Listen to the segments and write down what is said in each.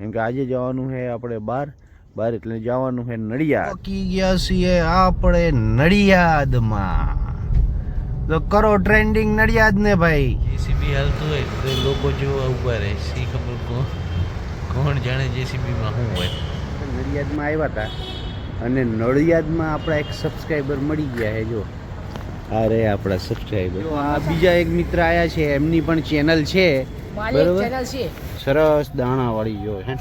કેમ કે આજે જવાનું છે આપણે બહાર બહાર એટલે જવાનું છે નડિયાદ. કી ગયા છીએ આપણે નડિયાદમાં. તો કરો ટ્રેન્ડિંગ નડિયાદ ને ભાઈ. જેસીબી હાલતું હોય તો લોકો જોવા ઊભા રહે. સી ખબર કોણ? કોણ જાણે જેસીબીમાં શું હોય. નડિયાદમાં આવ્યા હતા. અને નડિયાદમાં આપણા એક સબસ્ક્રાઈબર મળી ગયા છે જો. અરે આપણા સબસ્ક્રાઈબર આ બીજા એક મિત્ર આયા છે એમની પણ ચેનલ છે. બરોબર? સરસ દાણાવાળી જો હે.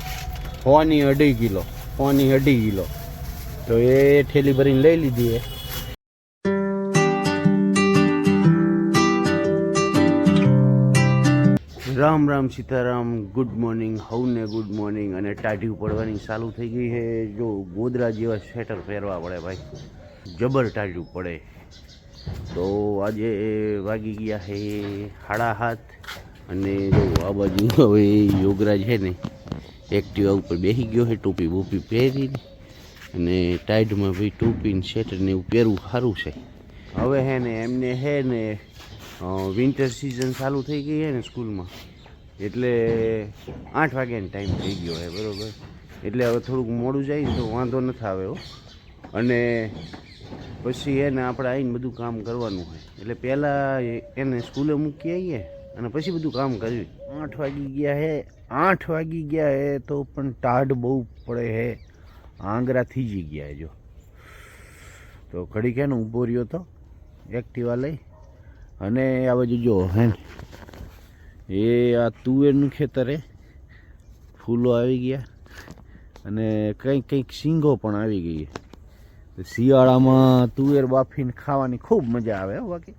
ફોની અઢી કિલો ફોની અઢી કિલો. તો એ ઠેલી ભરીને લઈ લીધી એ રામ રામ સીતારામ ગુડ મોર્નિંગ હવને ગુડ મોર્નિંગ અને ટાઢી પડવાની ચાલુ થઈ ગઈ છે જો ગોદરા જેવા સ્વેટર પહેરવા પડે ભાઈ. જબર ટાઢી પડે. તો આજે વાગી ગયા છે સાડા હાથ. અને જો આ બાજુ હવે યોગરાજ છે ને એક્ટિવા ઉપર બેસી ગયો છે, ટોપી બોપી પહેરીને. અને ટાઈડમાં ભાઈ ટોપી ને ને એવું પહેરવું સારું છે. હવે હે ને એમને હે ને વિન્ટર સિઝન ચાલુ થઈ ગઈ છે ને સ્કૂલમાં. એટલે આઠ વાગ્યાનો ટાઈમ થઈ ગયો છે બરોબર? એટલે હવે થોડુંક મોડું જાય ને તો વાંધો નથી આવે હો. અને પછી એને આપણે આવીને બધું કામ કરવાનું હોય એટલે પહેલાં એને સ્કૂલે મૂકી આવીએ. અને પછી બધું કામ કર્યું. આઠ વાગી ગયા હે. આઠ વાગી ગયા હે તો પણ ટાઢ બહુ પડે હે. આંગરા થઈ થીજી ગયા જો. તો ઘડી કે ઊભો રહ્યો તો, એક્ટિવા લઈ. અને આ બાજુ જો હે એ આ તુવેરનું ખેતર ફૂલો આવી ગયા. અને કંઈક કંઈક સિંગો પણ આવી ગઈ શિયાળામાં તુવેર બાફીને ખાવાની ખૂબ મજા આવે બાકી.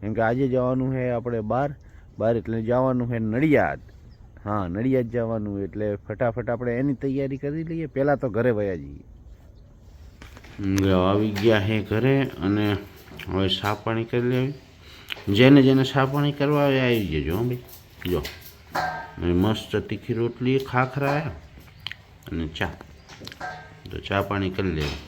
કેમ કે આજે જવાનું છે આપણે બહાર બહાર એટલે જવાનું છે નડિયાદ. હા, નડિયાદ જવાનું એટલે ફટાફટ આપણે એની તૈયારી કરી લઈએ. પહેલાં તો ઘરે વયા જઈએ. આવી ગયા હે ઘરે અને હવે સાફ પાણી કરી લેવી. જેને જેને સાફ પાણી કરવા આવે આવી જજો ભાઈ. જો. મસ્ત તીખી રોટલી, ખાખરા અને ચા. તો ચા પાણી કરી લેવું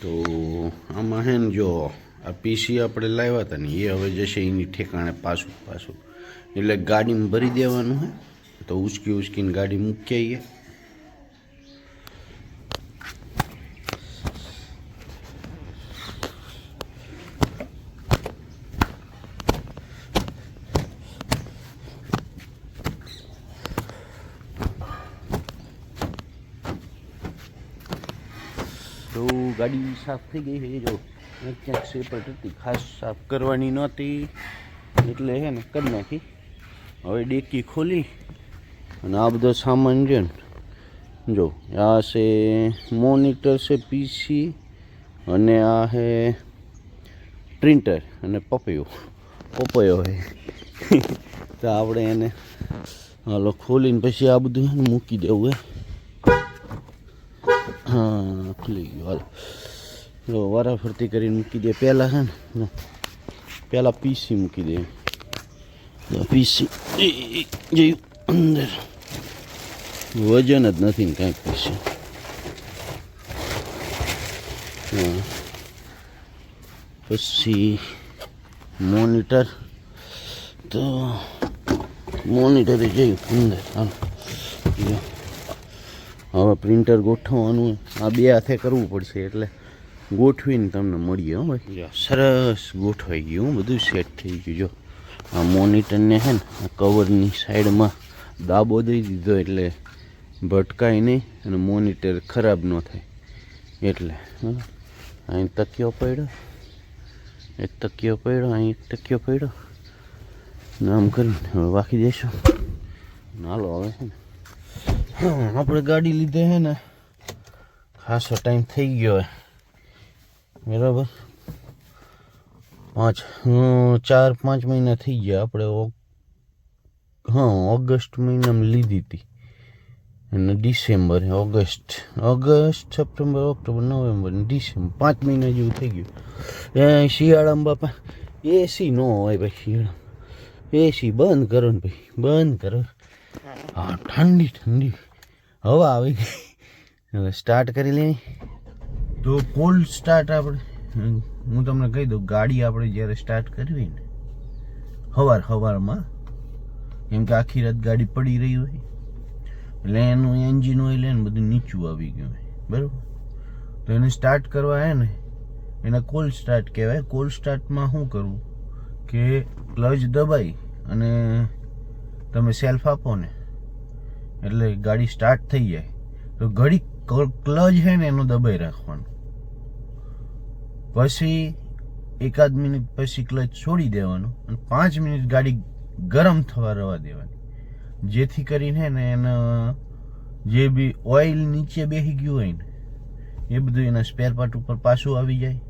તો આમાં હે ને જો આ પીસી આપણે લાવ્યા હતા ને, એ હવે જશે એની ઠેકાણે પાછું પાછું. એટલે ગાડીમાં ભરી દેવાનું હે. તો ઉચકી ઉચકીને ગાડી મૂકી આવીએ. તો ગાડી સાફ થઈ ગઈ છે, જો. ક્યાંક ક્યાંક હતી ખાસ સાફ કરવાની નહોતી. એટલે હે ને કરી નાખી. હવે ડેકી ખોલી અને આ બધો સામાન છે ને, જો, આ છે મોનિટર, છે પીસી અને આ છે પ્રિન્ટર અને પપૈયો. પપૈયો હે. તો આપણે એને હાલો ખોલીને પછી આ બધું હે મૂકી દેવું હે. હા, ખુલી ગયું. હાલ. જો વારાફરતી કરીને મૂકી દે. પહેલાં છે ને પહેલાં પીસી મૂકી દે. પીસી જયું અંદર. વજન જ નથી ને કાંઈક પીસી પછી મોનિટર તો મોનિટરે જયું અંદર. હવે પ્રિન્ટર ગોઠવવાનું. આ બે હાથે કરવું પડશે એટલે. ગોઠવીને તમને મળીએ હો ભાઈ. સરસ ગોઠવાઈ ગયું હો, બધું સેટ થઈ ગયું. જો આ મોનિટરને છે ને આ કવરની સાઈડમાં દાબો દઈ દીધો એટલે ભટકાય નહીં અને મોનિટર ખરાબ ન થાય. એટલે. અહીં તકિયો પડ્યો. એક તકિયો પડ્યો અહીં એક તકિયો પડ્યો. ને આમ કરીને હવે વાકી દઈશું નાલો હવે છે ને. આપણે ગાડી લીધે છે ને ખાસો ટાઈમ થઈ ગયો હે બરાબર? પાંચ ચાર પાંચ મહિના થઈ ગયા આપણે હા ઓગસ્ટ મહિનામાં લીધી હતી. અને December August August September October November December પાંચ મહિના જેવું થઈ ગયું. એ શિયાળામાં બાપા એસી ન હોય ભાઈ શિયાળામાં. એસી બંધ કરો ને ભાઈ બંધ કરો. હા. ઠંડી ઠંડી. હવા આવી ગઈ. હવે સ્ટાર્ટ કરી લઈએ તો કોલ્ડ સ્ટાર્ટ આપણે હું તમને કહી દઉં, ગાડી આપણે જ્યારે સ્ટાર્ટ કરવી ને, હવાર હવારમાં, કેમ કે આખી રાત ગાડી પડી રહી હોય એટલે એનું એન્જિન ઓઇલ એને બધું નીચું આવી ગયું હોય, બરાબર? તો એને સ્ટાર્ટ કરવા હે ને, એને કોલ્ડ સ્ટાર્ટ કહેવાય. કોલ્ડ સ્ટાર્ટમાં શું કરવું? કે ક્લચ દબાઈ અને તમે સેલ્ફ આપો ને, એટલે ગાડી સ્ટાર્ટ થઈ જાય. તો ઘડી ક્લચ છે ને એનું દબાઈ રાખવાનું. પછી એકાદ મિનિટ પછી ક્લચ છોડી દેવાનું અને પાંચ મિનિટ ગાડી ગરમ થવા રવા દેવાની. જેથી કરીને ને એના, જે બી ઓઇલ નીચે બેસી ગયું હોય ને, એ બધું એના સ્પેર પાર્ટ ઉપર પાછું આવી જાય.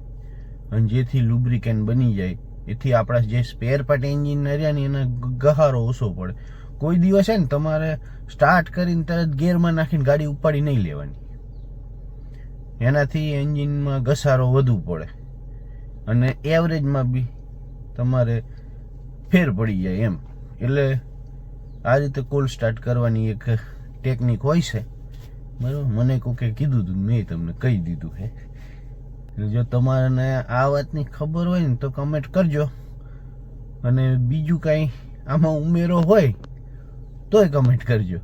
અને જેથી લુબ્રિકેન બની જાય. એથી આપણા જે સ્પેર પાર્ટ એન્જિન રહ્યા ને એને ગહારો ઓછો પડે. કોઈ દિવસ છે ને તમારે સ્ટાર્ટ કરીને તરત ગેરમાં નાખીને ગાડી ઉપાડી નહીં લેવાની. એનાથી એન્જિનમાં ઘસારો વધુ પડે. અને એવરેજમાં બી તમારે ફેર પડી જાય એમ. એટલે આ રીતે કોલ સ્ટાર્ટ કરવાની એક ટેકનિક હોય છે. બરાબર? મને કોકે કીધું હતું મેં તમને કહી દીધું છે જો તમારે આ વાતની ખબર હોય ને તો કમેન્ટ કરજો. અને બીજું કાંઈ આમાં ઉમેરો હોય તોય કમેન્ટ કરજો.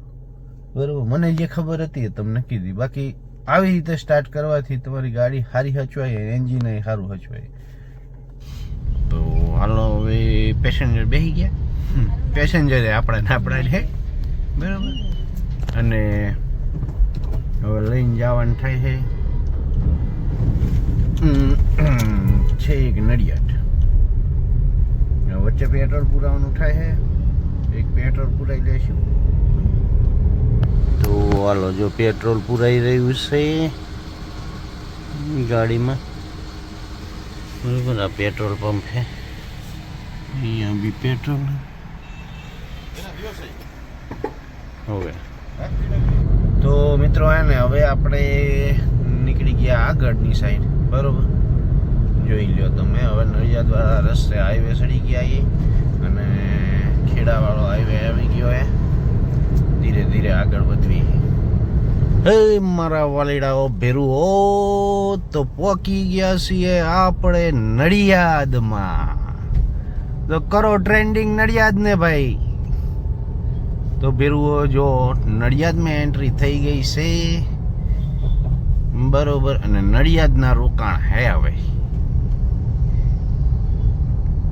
બરાબર? મને જે ખબર હતી એ તમને કીધી. બાકી આવી રીતે સ્ટાર્ટ કરવાથી તમારી ગાડી સારી હચવાય એન્જિન સારું હચવાય. તો હાલો હવે પેસેન્જર બેસી ગયા. પેસેન્જરે આપણા ને આપણા છે. બરાબર? અને હવે લઈને જવાનું થાય છે. છે એક નડિયાદ. વચ્ચે પેટ્રોલ પુરાવાનું થાય છે. એક પેટ્રોલ પુરાઈ લઈશું તો હાલો, જો પેટ્રોલ પુરાઈ રહ્યું છે ગાડીમાં. બરાબર, આ પેટ્રોલ પંપ છે. અહીંયા બી પેટ્રોલ હવે. તો મિત્રો હે ને, હવે આપણે નીકળી ગયા આગળની સાઈડ બરોબર? જોઈ લ્યો તમે, હવે નડિયાદ દ્વારા રસ્તે હાઈવે ચડી ગયા એ અને ખેડાવાળો હાઈવે આવી ગયો હે. ધીરે ધીરે આગળ વધવી. હે મારા વાલીડાઓ ભેરું ઓ તો પોકી ગયા છીએ આપણે નડિયાદમાં. તો કરો ટ્રેન્ડિંગ નડિયાદ ને ભાઈ. તો ભેરુઓ, જો નડિયાદમાં એન્ટ્રી થઈ ગઈ છે, બરોબર, અને નડિયાદના રોકાણ હે હવે.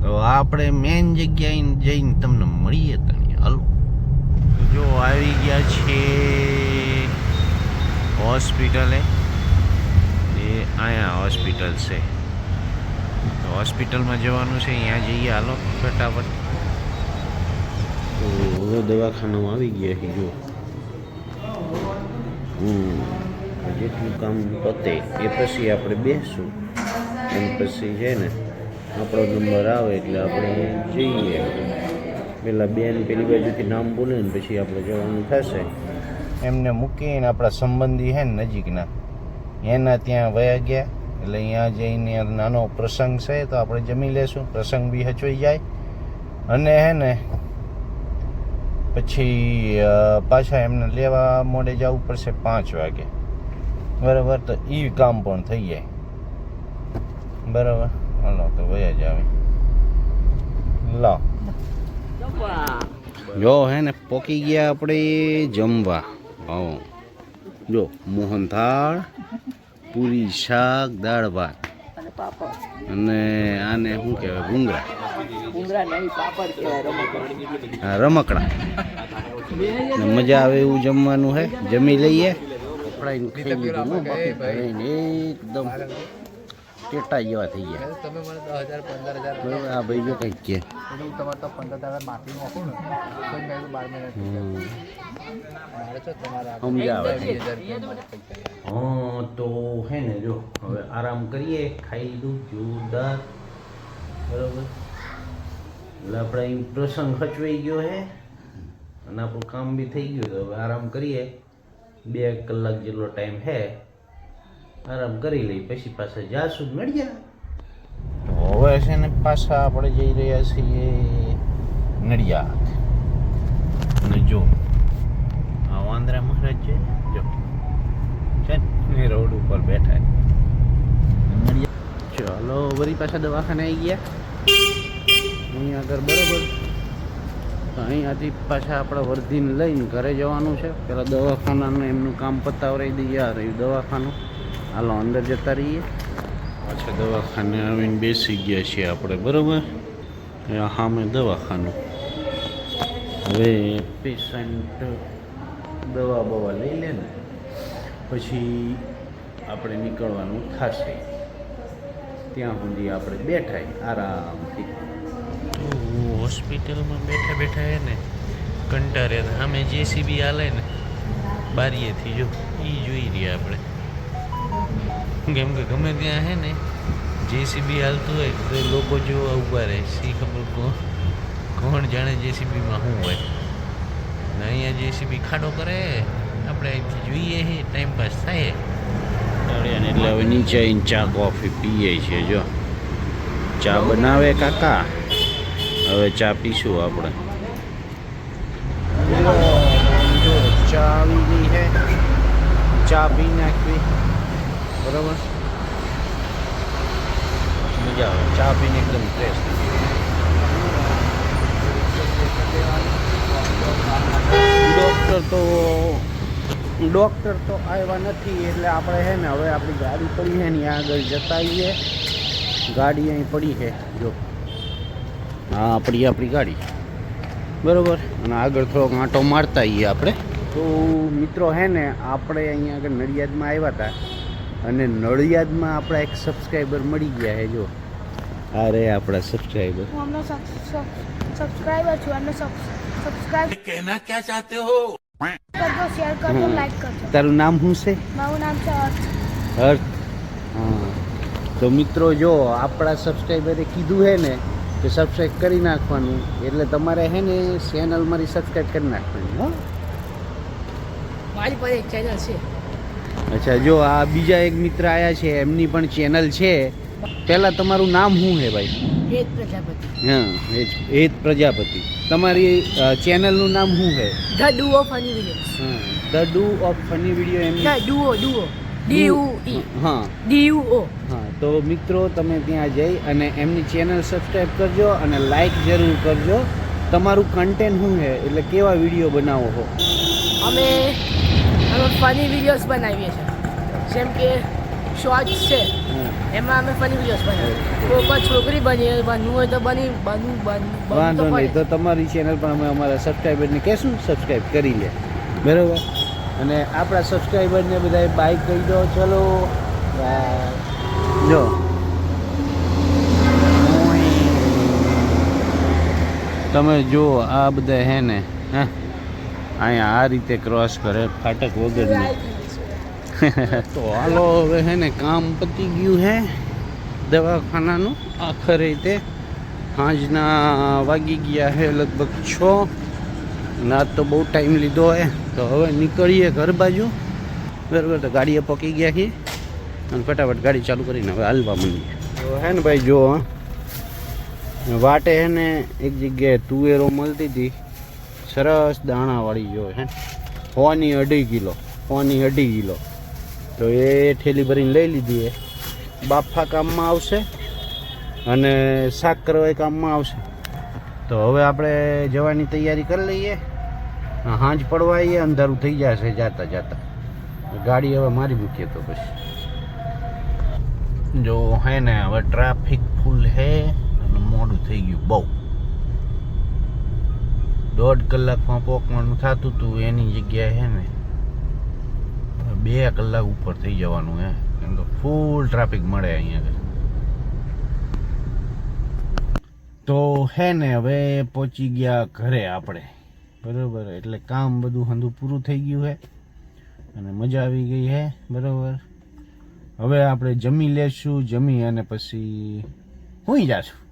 તો આપણે મેન જગ્યાએ જઈને તમને મળીએ તણી. હાલો. જો આવી ગયા છે હોસ્પિટલે એ અહીંયા હોસ્પિટલ છે. હોસ્પિટલમાં જવાનું છે, અહીંયા જઈએ. હાલો, ફટાફટ. તો હવે દવાખાનામાં આવી ગયા છે, જો. જેટલું કામ પતે એ પછી આપણે બેસશું અને પછી છે ને, આપણો નંબર આવે એટલે આપણે જઈએ. પેલા બેન પેલી બાજુથી નામ બોલે ને પછી આપણે જવાનું થશે. એમને મૂકીને આપણા સંબંધી છે ને નજીકના. એના ત્યાં વયા ગયા એટલે અહીંયા જઈને નાનો પ્રસંગ છે તો આપણે જમી લેશું. પ્રસંગ બી હચવાઈ જાય. અને હે ને પછી અ, પાછા એમને લેવા મોડે જવું પડશે પાંચ વાગે. બરાબર તો એ કામ પણ થઈ જાય. બરાબર? હાલો તો વયા જ આવે. લો. જો હે ને પોકી ગયા આપણે જમવા. હા જો મોહનથાળ પૂરી શાક દાળ ભાત. અને આને શું કહેવાય? ભૂંગળા. હા રમકડા. મજા આવે એવું જમવાનું હે? જમી લઈએ. એકદમ ટેટા જેવા થઈ ગયા. તમે મને દસ હજાર પંદર હજાર બરાબર આ ભાઈ જો કંઈક કે. હું તમારે તો પંદર હજાર માફી મોકલું ને બાર મહિના તો હે ને જો હવે આરામ કરીએ ખાઈ લીધું જોરદાર. બરોબર. એટલે આપણે અહીં પ્રસંગ ખચવાઈ ગયો હે. અને આપણું કામ બી થઈ ગયું તો હવે આરામ કરીએ. બે કલાક જેટલો ટાઈમ હે. આરામ કરી લઈ, પછી પાછા જાશું નડિયા હવે છે ને પાછા આપણે જઈ રહ્યા છીએ નડિયાદ. અને જો, આ વાંદરા મહારાજ છે જો ચટની રોડ ઉપર બેઠા. ચાલો વરી પાછા દવાખાને આવી ગયા. અહીં આગળ બરોબર. તો અહીંયાથી પાછા આપણે વર્ધીને લઈને ઘરે જવાનું છે. પેલા દવાખાનાનું એમનું કામ પતાવરાઈ દઈએ, આ રહ્યું દવાખાનું. હાલો અંદર જતા રહીએ. પાછા દવાખાને આવીને બેસી ગયા છીએ આપણે બરાબર? સામે દવાખાનું. હવે પેશન્ટ દવા બવા લઈ લે ને પછી આપણે નીકળવાનું થશે. ત્યાં સુધી આપણે બેઠાય આરામથી. તો હોસ્પિટલમાં બેઠા બેઠા હે ને કંટારે સામે જેસીબી હાલે ને બારીએથી જો એ જોઈ રહ્યા આપણે. કેમ કે ગમે ત્યાં છે ને જેસીબી હાલતું હોય તો લોકો જોવા ઊભા રહે. સી ખબર કોણ? કોણ જાણે જેસીબીમાં શું હોય. ને અહીંયા જેસીબી ખાડો કરે. આપણે અહીંથી જોઈએ છે ટાઈમ પાસ થાય. એટલે હવે નીચે આવીને ચા કોફી પીએ છીએ જો. ચા બનાવે કાકા? હવે ચા પીશું આપણે. જો ચા આવી ગઈ છે ચા પી નાખવી. બરાબર? મજા આવે. ચા પીને એકદમ ફ્રેશ ડૉક્ટર તો ડૉક્ટર તો આવ્યા નથી એટલે આપણે છે ને હવે આપણી ગાડી પડી છે ને આગળ જતા આવીએ. ગાડી અહીં પડી છે જો. હા આપણી આપણી ગાડી. બરોબર. અને આગળ થોડોક આંટો મારતા આવીએ આપણે. તો મિત્રો હે ને આપણે અહીંયા આગળ નડિયાદમાં આવ્યા હતા. અને નડિયાદમાં આપણા એક સબસ્ક્રાઈબર મળી ગયા છે જો. આ રે આપણા સબસ્ક્રાઈબર હું એમનો સબસ્ક્રાઈબર છું એમને સબસ્ક્રાઈબ કહેના ક્યાં ચાહતે હો? કરજો શેર કરજો લાઈક કરજો. તારું નામ શું છે? મારું નામ છે અર્થ. અર્થ? હા. તો મિત્રો જો આપણા સબસ્ક્રાઈબરે કીધું છે ને કે સબસ્ક્રાઈબ કરી નાખવાનું એટલે તમારે છે ને ચેનલ મારી સબસ્ક્રાઈબ કરી નાખવાની હો. મારી પાસે એક ચેનલ છે. અચ્છા જો આ બીજા એક મિત્ર આવ્યા છે એમની પણ ચેનલ છે. પહેલાં તમારું નામ શું છે ભાઈ? એક પ્રજાપતિ. હા એ જ પ્રજાપતિ. તમારી ચેનલનું નામ શું છે ધ ડુઓ ફની વિડીયોઝ હા the duo of funny video M. The duo duo. હા. ડીયુઓ હા તો મિત્રો તમે ત્યાં જઈ અને એમની ચેનલ સબસ્ક્રાઈબ કરજો અને લાઈક જરૂર કરજો. તમારું કન્ટેન્ટ શું છે એટલે કેવા વીડિયો બનાવો છો અમે અમે ફની વિડીયોઝ બનાવીએ છીએ. જેમ કે શોર્ટ્સ છે એમાં અમે ફની વિડીયોઝ બનાવીએ કોઈ છોકરી બની બનવું હોય તો બની બનવું વાંધો નહીં તો તમારી ચેનલ પણ અમે અમારા સબસ્ક્રાઈબરને કહેશું સબસ્ક્રાઈબ કરી લે. બરાબર? અને આપણા સબસ્ક્રાઈબરને બધા બાઇક કહી દો. ચલો. જો. તમે જુઓ આ બધા હે ને હે? અહીંયા આ રીતે ક્રોસ કરે, ફાટક વગરની. તો હાલો, હવે હે ને કામ પતી ગયું હે દવાખાનાનું. આખરે રીતે સાંજના વાગી ગયા હે લગભગ છ. ના તો બહુ ટાઈમ લીધો હે. તો હવે નીકળીએ ઘર બાજુ. બરાબર, તો ગાડીએ પકી ગયા છીએ. અને ફટાફટ ગાડી ચાલુ કરીને હવે હાલવા માંડીએ. તો હે ને ભાઈ, જો, વાટે હે ને એક જગ્યાએ તુવેરો મળતી હતી. સરસ દાણાવાળી જો હે. હોની અઢી કિલો હોની અઢી કિલો. તો એ ઠેલી ભરીને લઈ લીધી એ બાફા કામમાં આવશે અને શાક કરવા કામમાં આવશે. તો હવે આપણે જવાની તૈયારી કરી લઈએ. હાંજ પડવા આવીએ અંધારું થઈ જશે, જાતા જાતા. ગાડી હવે મારી મૂકીએ તો પછી. જો હે ને, હવે ટ્રાફિક ફૂલ હે અને મોડું થઈ ગયું બહુ. દોઢ કલાકમાં પહોંચવાનું થતું હતું એની જગ્યાએ હે ને, બે કલાક ઉપર થઈ જવાનું હે. કેમ કે ફૂલ ટ્રાફિક મળે અહીંયા તો હે ને, હવે પહોંચી ગયા ઘરે આપણે. બરાબર, એટલે કામ બધું હંધું પૂરું થઈ ગયું હે. અને મજા આવી ગઈ હે, બરાબર. હવે આપણે જમી લેશું, જમી અને પછી હું જાશું.